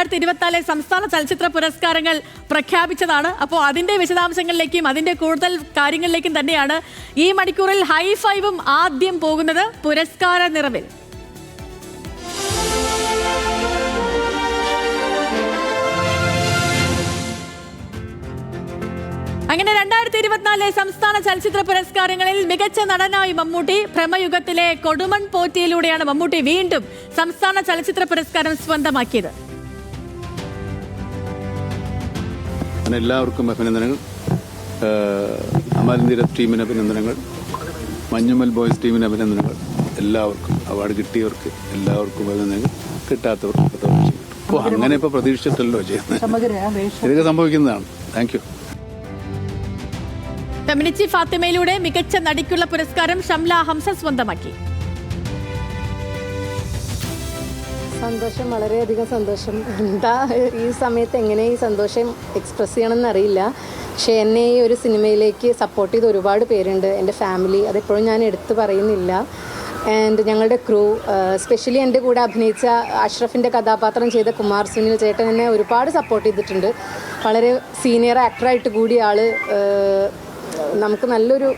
രണ്ടായിരത്തി ഇരുപത്തിനാലിലെ സംസ്ഥാന ചലച്ചിത്ര പുരസ്കാരങ്ങൾ പ്രഖ്യാപിച്ചതാണ്. അപ്പോൾ അതിന്റെ വിശദാംശങ്ങളിലേക്കും അതിന്റെ കൂടുതൽ കാര്യങ്ങളിലേക്കും തന്നെയാണ് ഈ മണിക്കൂറിൽ ഹൈ ഫൈവും ആദ്യം പോകുന്നത് പുരസ്കാര നിറവിൽ. അങ്ങനെ രണ്ടായിരത്തി ഇരുപത്തിനാലിലെ സംസ്ഥാന ചലച്ചിത്ര പുരസ്കാരങ്ങളിൽ മികച്ച നടനായി മമ്മൂട്ടി ഭ്രമയുഗത്തിലെ കൊടുമൺ പോറ്റിയിലൂടെയാണ് മമ്മൂട്ടി വീണ്ടും സംസ്ഥാന ചലച്ചിത്ര പുരസ്കാരം സ്വന്തമാക്കിയത്. അങ്ങനെ എല്ലാവർക്കും അഭിനന്ദനങ്ങൾ അമൽനിര ടീമിന് അഭിനന്ദനങ്ങൾ. മഞ്ഞുമൽ ബോയ്സ് ടീമിന് അഭിനന്ദനങ്ങൾ. എല്ലാവർക്കും അവാർഡ് കിട്ടിയവർക്ക് എല്ലാവർക്കും അഭിനന്ദനങ്ങൾ. കിട്ടാത്തവർക്ക് അപ്പോൾ അങ്ങനെ ഇപ്പോൾ പ്രതീക്ഷിച്ചിട്ടല്ലോ ചെയ്യുന്നത്. ഇതൊക്കെ സംഭവിക്കുന്നതാണ്. താങ്ക് യു ഫെമിനിച്ചി ഫാത്തിമയിലൂടെ മികച്ച നടിക്കുള്ള പുരസ്കാരം ഷംല ഹംസ സ്വന്തമാക്കി. സന്തോഷം വളരെയധികം സന്തോഷം. എന്താ ഈ സമയത്ത് എങ്ങനെ ഈ സന്തോഷം എക്സ്പ്രസ് ചെയ്യണമെന്ന് അറിയില്ല പക്ഷേ എന്നെ ഈ ഒരു സിനിമയിലേക്ക് സപ്പോർട്ട് ചെയ്ത് ഒരുപാട് പേരുണ്ട്. എന്റെ ഫാമിലി അതെപ്പോഴും ഞാൻ എടുത്തു പറയുന്നില്ല. ആൻഡ് ഞങ്ങളുടെ ക്രൂ സ്പെഷ്യലി എന്റെ കൂടെ അഭിനയിച്ച അഷ്റഫിന്റെ കഥാപാത്രം ചെയ്ത കുമാർ സുനിൽ ചേട്ടൻ എന്നെ ഒരുപാട് സപ്പോർട്ട് ചെയ്തിട്ടുണ്ട്. വളരെ സീനിയർ ആക്ടറായിട്ട് കൂടിയ ആൾ നമുക്ക് നല്ലൊരു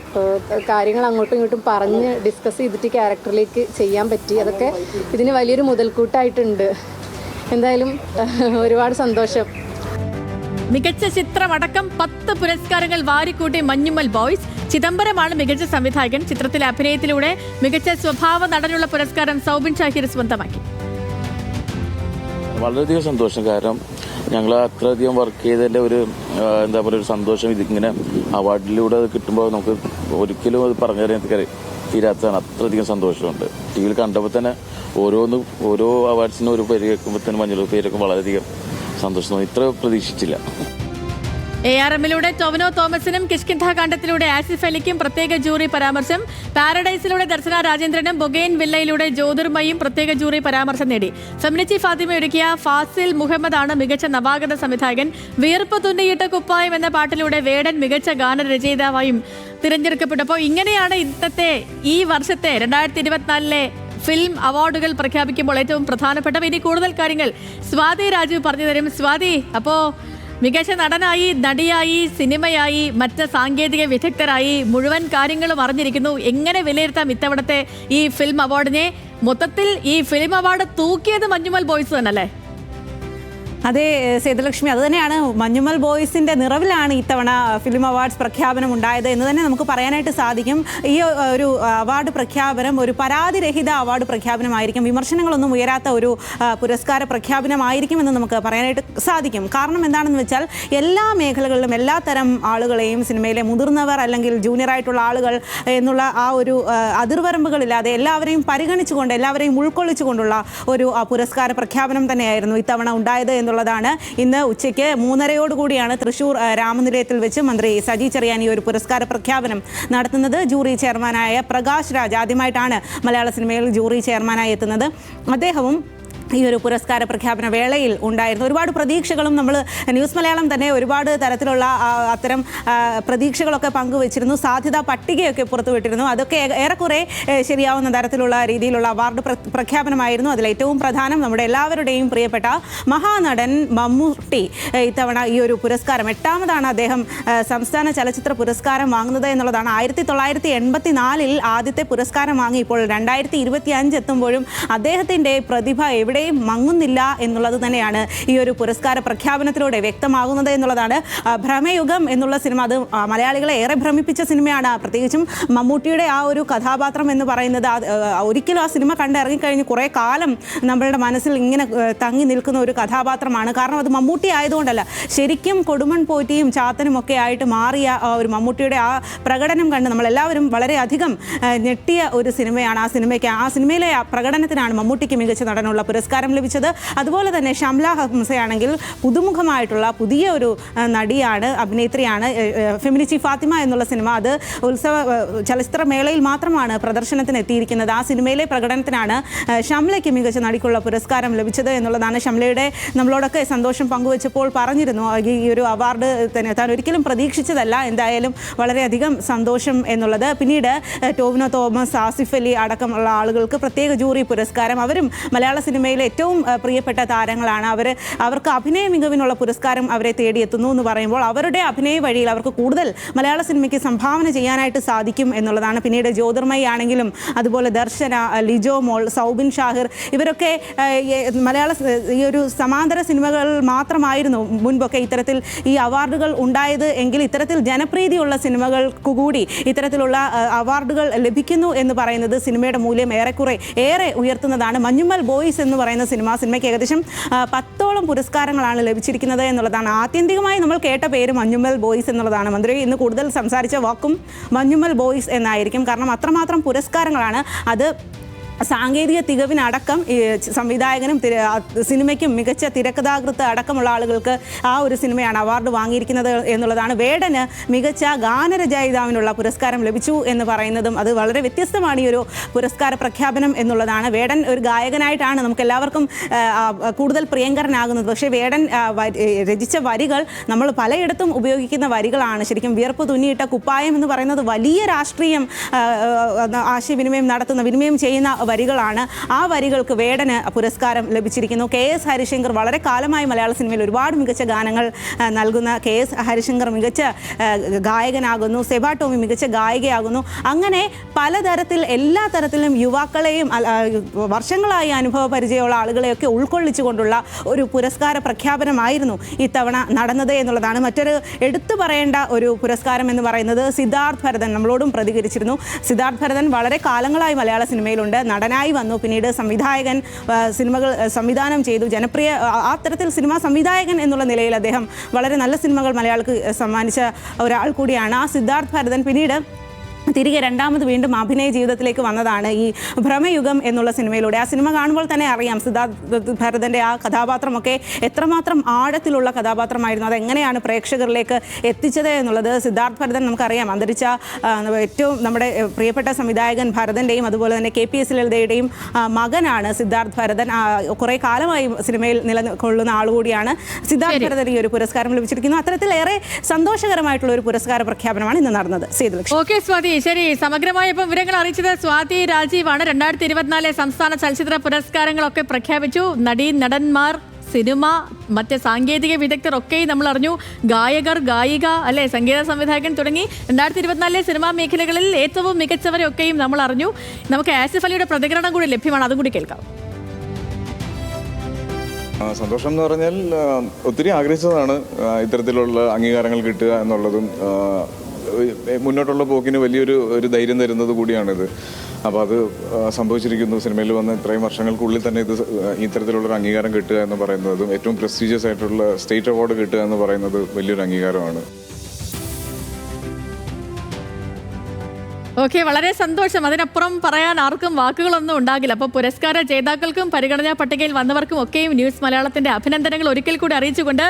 കാര്യങ്ങൾ അങ്ങോട്ടും ഇങ്ങോട്ടും പറഞ്ഞ് ഡിസ്കസ് ചെയ്തിട്ട് ക്യാരക്ടറിലേക്ക് ചെയ്യാൻ പറ്റി. അതൊക്കെ ഇതിന് വലിയൊരു മുതൽക്കൂട്ടായിട്ടുണ്ട്. എന്തായാലും ഒരുപാട് സന്തോഷം. മികച്ച ചിത്രമടക്കം പത്ത് പുരസ്കാരങ്ങൾ വാരിക്കൂട്ടി മഞ്ഞുമ്മൽ ബോയ്സ്. ചിദംബരമാണ് മികച്ച സംവിധായകൻ. ചിത്രത്തിലെ അഭിനയത്തിലൂടെ മികച്ച സ്വഭാവ നടനുള്ള പുരസ്കാരം സൗബിൻ ഷാഹിർ സ്വന്തമാക്കി. വളരെയധികം സന്തോഷം. കാരണം ഞങ്ങൾ അത്രയധികം വർക്ക് ചെയ്തതിന്റെ ഒരു എന്താ പറയുക ഒരു സന്തോഷം ഇതിങ്ങനെ അവാർഡിലൂടെ അത് കിട്ടുമ്പോൾ നമുക്ക് ഒരിക്കലും അത് പറഞ്ഞു തരാൻ തീരാത്തതാണ്. അത്രയധികം സന്തോഷമുണ്ട്. ടി വിയിൽ കണ്ടപ്പോൾ തന്നെ ഓരോന്ന് ഓരോ അവാർഡ്സിനും ഒരു പേര് കേൾക്കുമ്പോൾ തന്നെ മഞ്ഞൾ പേരൊക്കെ വളരെയധികം സന്തോഷം ഇത്ര പ്രതീക്ഷിച്ചില്ല. എ ആർ എമ്മിലൂടെ ടൊവിനോ തോമസിനും കിഷ്കിന്ധ കാണ്ഡത്തിലൂടെ ആസിഫ് അലിക്കും പ്രത്യേക ജൂറി പരാമർശം. പാരഡൈസിലൂടെ ദർശന രാജേന്ദ്രനും ബൊഗൈൻ വില്ലയിലൂടെ ജ്യോതിർമയും പ്രത്യേക ജൂറി പരാമർശം നേടി. ഫെമിനിച്ചി ഫാത്തിമ ഒരുക്കിയ ഫാസിൽ മുഹമ്മദാണ് മികച്ച നവാഗത സംവിധായകൻ. വീർപ്പ് തുന്നിയിട്ട കുപ്പായം എന്ന പാട്ടിലൂടെ വേടൻ മികച്ച ഗാനരചയിതാവായും തിരഞ്ഞെടുക്കപ്പെട്ടപ്പോൾ ഇങ്ങനെയാണ് ഇന്നത്തെ ഈ വർഷത്തെ രണ്ടായിരത്തി ഇരുപത്തിനാലിലെ ഫിലിം അവാർഡുകൾ പ്രഖ്യാപിക്കുമ്പോൾ ഏറ്റവും പ്രധാനപ്പെട്ടവ. ഇനി കൂടുതൽ കാര്യങ്ങൾ സ്വാതി രാജു പറഞ്ഞു തരും. സ്വാതി അപ്പോ മികച്ച നടനായി നടിയായി സിനിമയായി മറ്റ് സാങ്കേതിക വിദഗ്ധരായി മുഴുവൻ കാര്യങ്ങളും അറിഞ്ഞിരിക്കുന്നു. എങ്ങനെ വിലയിരുത്താം ഇത്തവണത്തെ ഈ ഫിലിം അവാർഡിനെ മൊത്തത്തിൽ ഈ ഫിലിം അവാർഡ് തൂക്കിയത് മഞ്ഞുമൽ ബോയ്സ് തന്നെയല്ലേ? അതെ സേതുലക്ഷ്മി അത് തന്നെയാണ് മഞ്ഞുമൽ ബോയ്സിന്റെ നിറവിലാണ് ഇത്തവണ ഫിലിം അവാർഡ്സ് പ്രഖ്യാപനം ഉണ്ടായത് എന്ന് തന്നെ നമുക്ക് പറയാനായിട്ട് സാധിക്കും. ഈ ഒരു അവാർഡ് പ്രഖ്യാപനം ഒരു പരാതിരഹിത അവാർഡ് പ്രഖ്യാപനമായിരിക്കും. വിമർശനങ്ങളൊന്നും ഉയരാത്ത ഒരു പുരസ്കാര പ്രഖ്യാപനമായിരിക്കും എന്ന് നമുക്ക് പറയാനായിട്ട് സാധിക്കും. കാരണം എന്താണെന്ന് വെച്ചാൽ എല്ലാ മേഖലകളിലും എല്ലാ തരം ആളുകളെയും സിനിമയിലെ മുതിർന്നവർ അല്ലെങ്കിൽ ജൂനിയർ ആയിട്ടുള്ള ആളുകൾ എന്നുള്ള ആ ഒരു അതിർവരമ്പുകളില്ലാതെ എല്ലാവരെയും പരിഗണിച്ചുകൊണ്ട് എല്ലാവരെയും ഉൾക്കൊള്ളിച്ചുകൊണ്ടുള്ള ഒരു പുരസ്കാര പ്രഖ്യാപനം തന്നെയായിരുന്നു ഇത്തവണ ഉണ്ടായത് എന്നുള്ളതാണ്. ഇന്ന് ഉച്ചയ്ക്ക് മൂന്നരയോടുകൂടിയാണ് തൃശൂർ രാമനിലയത്തിൽ വെച്ച് മന്ത്രി സജി ചെറിയാനി ഒരു പുരസ്കാര പ്രഖ്യാപനം നടത്തുന്നത്. ജൂറി ചെയർമാനായ പ്രകാശ് രാജ് ആദ്യമായിട്ടാണ് മലയാള സിനിമയിൽ ജൂറി ചെയർമാനായി എത്തുന്നത്. അദ്ദേഹവും ഈ ഒരു പുരസ്കാര പ്രഖ്യാപന വേളയിൽ ഉണ്ടായിരുന്നു. ഒരുപാട് പ്രതീക്ഷകളും നമ്മൾ ന്യൂസ് മലയാളം തന്നെ ഒരുപാട് തരത്തിലുള്ള അത്തരം പ്രതീക്ഷകളൊക്കെ പങ്കുവച്ചിരുന്നു. സാധ്യതാ പട്ടികയൊക്കെ പുറത്തുവിട്ടിരുന്നു. അതൊക്കെ ഏറെക്കുറെ ശരിയാവുന്ന തരത്തിലുള്ള രീതിയിലുള്ള അവാർഡ് പ്രഖ്യാപനമായിരുന്നു. അതിൽ ഏറ്റവും പ്രധാനം നമ്മുടെ എല്ലാവരുടെയും പ്രിയപ്പെട്ട മഹാനടൻ മമ്മൂട്ടി ഇത്തവണ ഈ ഒരു പുരസ്കാരം. എട്ടാമതാണ് അദ്ദേഹം സംസ്ഥാന ചലച്ചിത്ര പുരസ്കാരം വാങ്ങുന്നത് എന്നുള്ളതാണ്. ആയിരത്തി തൊള്ളായിരത്തി എൺപത്തി നാലിൽ ആദ്യത്തെ പുരസ്കാരം വാങ്ങി ഇപ്പോൾ രണ്ടായിരത്തി ഇരുപത്തി അഞ്ച് എത്തുമ്പോഴും അദ്ദേഹത്തിന്റെ പ്രതിഭ എവിടെയും മങ്ങുന്നില്ല എന്നുള്ളത് തന്നെയാണ് ഈ ഒരു പുരസ്കാര പ്രഖ്യാപനത്തിലൂടെ വ്യക്തമാകുന്നത് എന്നുള്ളതാണ് ഭ്രമയുഗം എന്നുള്ള സിനിമ. അത് മലയാളികളെ ഏറെ ഭ്രമിപ്പിച്ച സിനിമയാണ്. പ്രത്യേകിച്ചും മമ്മൂട്ടിയുടെ ആ ഒരു കഥാപാത്രം എന്ന് പറയുന്നത് ഒരിക്കലും ആ സിനിമ കണ്ടിറങ്ങിക്കഴിഞ്ഞ് കുറേ കാലം നമ്മളുടെ മനസ്സിൽ ഇങ്ങനെ തങ്ങി നിൽക്കുന്ന ഒരു കഥാപാത്രമാണ്. കാരണം അത് മമ്മൂട്ടി ആയതുകൊണ്ടല്ല. ശരിക്കും കൊടുമൺ പോറ്റിയും ചാത്തനും ഒക്കെ ആയിട്ട് മാറിയ ഒരു മമ്മൂട്ടിയുടെ ആ പ്രകടനം കണ്ട് നമ്മളെല്ലാവരും വളരെയധികം ഞെട്ടിയ ഒരു സിനിമയാണ് ആ സിനിമയ്ക്ക്. ആ സിനിമയിലെ പ്രകടനത്തിനാണ് മമ്മൂട്ടിക്ക് മികച്ച നടനുള്ള പുരസ്കാരം. ലഭിച്ചത്. അതുപോലെ തന്നെ ഷംല ഹംസയാണെങ്കിൽ പുതുമുഖമായിട്ടുള്ള പുതിയ ഒരു നടിയാണ് അഭിനേത്രിയാണ് ഫെമിനിച്ചി ഫാത്തിമ എന്നുള്ള സിനിമ. അത് ഉത്സവ ചലച്ചിത്ര മേളയിൽ മാത്രമാണ് പ്രദർശനത്തിന് എത്തിയിരിക്കുന്നത് ആ സിനിമയിലെ പ്രകടനത്തിനാണ് ഷംലയ്ക്ക് മികച്ച നടിക്കുള്ള പുരസ്കാരം ലഭിച്ചത് എന്നുള്ളതാണ് ഷംലയുടെ നമ്മളോടൊക്കെ സന്തോഷം പങ്കുവച്ചപ്പോൾ പറഞ്ഞിരുന്നു. ഈ ഒരു അവാർഡ് തന്നെ താൻ ഒരിക്കലും പ്രതീക്ഷിച്ചതല്ല. എന്തായാലും വളരെയധികം സന്തോഷം എന്നുള്ളത്. പിന്നീട് ടോവിനോ തോമസ് ആസിഫ് അലി അടക്കമുള്ള ആളുകൾക്ക് പ്രത്യേക ജൂറി പുരസ്കാരം. അവരും മലയാള സിനിമയിൽ സിനിമയിലെ ഏറ്റവും പ്രിയപ്പെട്ട താരങ്ങളാണ്. അവർ അവർക്ക് അഭിനയ മികവിനുള്ള പുരസ്കാരം അവരെ തേടിയെത്തുന്നു എന്ന് പറയുമ്പോൾ അവരുടെ അഭിനയ വഴിയിൽ അവർക്ക് കൂടുതൽ മലയാള സിനിമയ്ക്ക് സംഭാവന ചെയ്യാനായിട്ട് സാധിക്കും എന്നുള്ളതാണ്. പിന്നീട് ജ്യോതിർമയി ആണെങ്കിലും അതുപോലെ ദർശന ലിജോ മോൾ സൗബിൻ ഷാഹിർ ഇവരൊക്കെ മലയാള ഈ ഒരു സമാന്തര സിനിമകൾ മാത്രമായിരുന്നു മുൻപൊക്കെ ഇത്തരത്തിൽ ഈ അവാർഡുകൾ ഉണ്ടായത്. എങ്കിൽ ഇത്തരത്തിൽ ജനപ്രീതിയുള്ള സിനിമകൾക്ക് കൂടി ഇത്തരത്തിലുള്ള അവാർഡുകൾ ലഭിക്കുന്നു എന്ന് പറയുന്നത് സിനിമയുടെ മൂല്യം ഏറെക്കുറെ ഏറെ ഉയർത്തുന്നതാണ്. മഞ്ഞുമ്മൽ ബോയ്സ് എന്ന് പറയുന്ന സിനിമ സിനിമയ്ക്ക് ഏകദേശം പത്തോളം പുരസ്കാരങ്ങളാണ് ലഭിച്ചിരിക്കുന്നത് എന്നുള്ളതാണ്. ആത്യന്തികമായി നമ്മൾ കേട്ട പേര് മഞ്ഞുമ്മൽ ബോയ്സ് എന്നുള്ളതാണ്. മന്ത്രി ഇന്ന് കൂടുതൽ സംസാരിച്ച വാക്കും മഞ്ഞുമ്മൽ ബോയ്സ് എന്നായിരിക്കും. കാരണം അത്രമാത്രം പുരസ്കാരങ്ങളാണ് അത് സാങ്കേതിക തികവിനടക്കം സംവിധായകനും സിനിമയ്ക്കും മികച്ച തിരക്കഥാകൃത്ത് അടക്കമുള്ള ആളുകൾക്ക് ആ ഒരു സിനിമയാണ് അവാർഡ് വാങ്ങിയിരിക്കുന്നത് എന്നുള്ളതാണ്. വേടന് മികച്ച ഗാനരചയിതാവിനുള്ള പുരസ്കാരം ലഭിച്ചു എന്ന് പറയുന്നതും അത് വളരെ വ്യത്യസ്തമാണ് ഈ ഒരു പുരസ്കാര പ്രഖ്യാപനം എന്നുള്ളതാണ്. വേടൻ ഒരു ഗായകനായിട്ടാണ് നമുക്ക് എല്ലാവർക്കും കൂടുതൽ പ്രിയങ്കരനാകുന്നത്. പക്ഷേ വേടൻ രചിച്ച വരികൾ നമ്മൾ പലയിടത്തും ഉപയോഗിക്കുന്ന വരികളാണ്. ശരിക്കും വിയർപ്പ് തുന്നിയിട്ട കുപ്പായം എന്ന് പറയുന്നത് വലിയ രാഷ്ട്രീയം ആശയവിനിമയം നടത്തുന്ന വിനിമയം ചെയ്യുന്ന വരികളാണ്. ആ വരികൾക്ക് വേടന് പുരസ്കാരം ലഭിച്ചിരിക്കുന്നു. കെ എസ് ഹരിശങ്കർ വളരെ കാലമായി മലയാള സിനിമയിൽ ഒരുപാട് മികച്ച ഗാനങ്ങൾ നൽകുന്ന കെ എസ് ഹരിശങ്കർ മികച്ച ഗായകനാകുന്നു. സെബാ ടോമി മികച്ച ഗായികയാകുന്നു. അങ്ങനെ പലതരത്തിൽ എല്ലാ തരത്തിലും യുവാക്കളെയും വർഷങ്ങളായി അനുഭവ പരിചയമുള്ള ആളുകളെയൊക്കെ ഉൾക്കൊള്ളിച്ചുകൊണ്ടുള്ള ഒരു പുരസ്കാര പ്രഖ്യാപനമായിരുന്നു ഇത്തവണ നടന്നത് എന്നുള്ളതാണ്. മറ്റൊരു എടുത്തു പറയേണ്ട ഒരു പുരസ്കാരം എന്ന് പറയുന്നത് സിദ്ധാർത്ഥ് ഭരതൻ നമ്മളോടും പ്രതികരിച്ചിരുന്നു. സിദ്ധാർത്ഥ് ഭരതൻ വളരെ കാലങ്ങളായി മലയാള സിനിമയിലുണ്ട്. നടനായി വന്നു. പിന്നീട് സംവിധായകൻ സിനിമകൾ സംവിധാനം ചെയ്തു. ജനപ്രിയ ആ, തരത്തിൽ സിനിമാ സംവിധായകൻ എന്നുള്ള നിലയിൽ അദ്ദേഹം വളരെ നല്ല സിനിമകൾ മലയാളിക്ക് സമ്മാനിച്ച ഒരാൾ കൂടിയാണ് ആ സിദ്ധാർത്ഥ് ഭരതൻ. പിന്നീട് തിരികെ രണ്ടാമത് വീണ്ടും അഭിനയ ജീവിതത്തിലേക്ക് വന്നതാണ് ഈ ഭ്രമയുഗം എന്നുള്ള സിനിമയിലൂടെ. ആ സിനിമ കാണുമ്പോൾ തന്നെ അറിയാം സിദ്ധാർത്ഥ് ഭരതന്റെ ആ കഥാപാത്രമൊക്കെ എത്രമാത്രം ആഴത്തിലുള്ള കഥാപാത്രമായിരുന്നു. അതെങ്ങനെയാണ് പ്രേക്ഷകരിലേക്ക് എത്തിച്ചത് എന്നുള്ളത് സിദ്ധാർത്ഥ് ഭരതൻ നമുക്കറിയാം. അന്തരിച്ച ഏറ്റവും നമ്മുടെ പ്രിയപ്പെട്ട സംവിധായകൻ ഭരതന്റെയും അതുപോലെ തന്നെ കെ പി എസ് ലളിതയുടെയും മകനാണ് സിദ്ധാർത്ഥ് ഭരതൻ. കുറേ കാലമായി സിനിമയിൽ നിലകൊള്ളുന്ന ആളുകൂടിയാണ് സിദ്ധാർത്ഥ് ഭരതൻ ഈ ഒരു പുരസ്കാരം ലഭിച്ചിരിക്കുന്നു. അത്തരത്തിൽ ഏറെ സന്തോഷകരമായിട്ടുള്ള ഒരു പുരസ്കാര പ്രഖ്യാപനമാണ് ഇന്ന് നടന്നത്. സേതുലക്ഷ്മി. ഓക്കെ സ്വാതി. ശരി സമഗ്രമായ ഇപ്പം വിവരങ്ങൾ അറിയിച്ചത് സ്വാതി രാജീവാണ്. രണ്ടായിരത്തി ഇരുപത്തിനാലിലെ സംസ്ഥാന ചലച്ചിത്ര പുരസ്കാരങ്ങളൊക്കെ പ്രഖ്യാപിച്ചു. നടീ നടന്മാർ സിനിമ മറ്റ് സാങ്കേതിക വിദഗ്ധർ ഒക്കെയും നമ്മൾ അറിഞ്ഞു. ഗായകർ ഗായിക അല്ലെ സംഗീത സംവിധായകൻ തുടങ്ങി രണ്ടായിരത്തി ഇരുപത്തിനാലിലെ സിനിമാ മേഖലകളിൽ ഏറ്റവും മികച്ചവരെ ഒക്കെയും നമ്മൾ അറിഞ്ഞു. നമുക്ക് ആസിഫ് അലിയുടെ പ്രതികരണം കൂടി ലഭ്യമാണ്. അതും കൂടി കേൾക്കാം. സന്തോഷം എന്ന് പറഞ്ഞാൽ ഒത്തിരി ആഗ്രഹിച്ചതാണ് ഇത്തരത്തിലുള്ള അംഗീകാരങ്ങൾ കിട്ടുക എന്നുള്ളതും മുന്നോട്ടുള്ള പോക്കിന് വലിയൊരു ഒരു ധൈര്യം തരുന്നത് കൂടിയാണിത്. അപ്പോൾ അത് സംഭവിച്ചിരിക്കുന്നു. സിനിമയിൽ വന്ന ഇത്രയും വർഷങ്ങൾക്കുള്ളിൽ തന്നെ ഇത് ഇത്തരത്തിലുള്ളൊരു അംഗീകാരം കിട്ടുക എന്ന് പറയുന്നതും ഏറ്റവും പ്രസ്റ്റീജിയസ് ആയിട്ടുള്ള സ്റ്റേറ്റ് അവാർഡ് കിട്ടുക എന്ന് പറയുന്നത് വലിയൊരു അംഗീകാരമാണ്. ഓക്കെ വളരെ സന്തോഷം. അതിനപ്പുറം പറയാൻ ആർക്കും വാക്കുകളൊന്നും ഉണ്ടാകില്ല. അപ്പോൾ പുരസ്കാര ജേതാക്കൾക്കും പരിഗണനാ പട്ടികയിൽ വന്നവർക്കും ഒക്കെയും ന്യൂസ് മലയാളത്തിന്റെ അഭിനന്ദനങ്ങൾ ഒരിക്കൽ കൂടി അറിയിച്ചുകൊണ്ട്